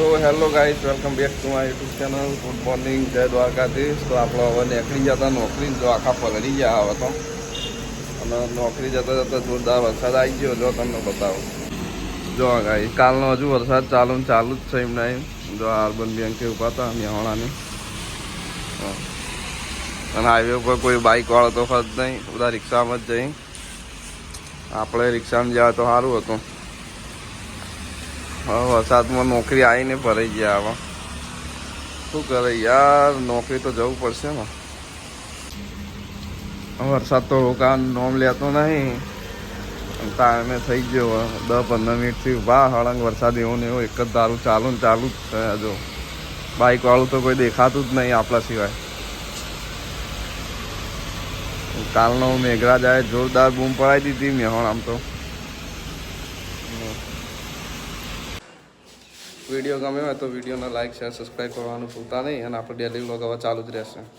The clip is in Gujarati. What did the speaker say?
તો hello guys, welcome back to my YouTube channel, good morning, જય દ્વારકાધીશ. તો આપણે હવે નીકળી જતા નોકરી, જો આખા પલળી ગયા હવે તો. અને નોકરી જતા જતા જોરદાર વરસાદ આવી ગયો, જો તમને બતાવો. જો ગાઈ કાલનો હજુ વરસાદ ચાલુ ચાલુ જ છે એમ એમ જો અર્બન બેંકે ઊભા હતા મેહોણાની અને હાઈવે ઉપર કોઈ બાઇક વાળો તો ફરજ નહીં, બધા રિક્ષામાં જ જઈ. આપણે રિક્ષામાં જવા તો સારું હતું. વરસાદમાં નોકરી આવીને ભરાઈ ગયા આવા. શું કરે યાર, નોકરી તો જવું પડશે ને. વરસાદ તો રોકાણ નોમ લેતો નહીં. ટાઈમે થઈ ગયો. દસ પંદર મિનિટથી વાહ, હળંગ વરસાદ એવો ને એવો. એક જ દારૂ ચાલુ ને ચાલુ જ થયા જો. બાઇકવાળું તો કોઈ દેખાતું જ નહીં આપણા સિવાય. કાલનો મેઘરાજાએ જોરદાર બૂમ પડાવી દીધી, મેહોણ આમ તો. વીડિયો ગમ્યો હોય તો વિડીયોને લાઇક શેર, સબસ્ક્રાઈબ કરવાનું ભૂલતા નહીં અને આપણે ડેલી વ્લોગ હવે ચાલુ જ રહેશે.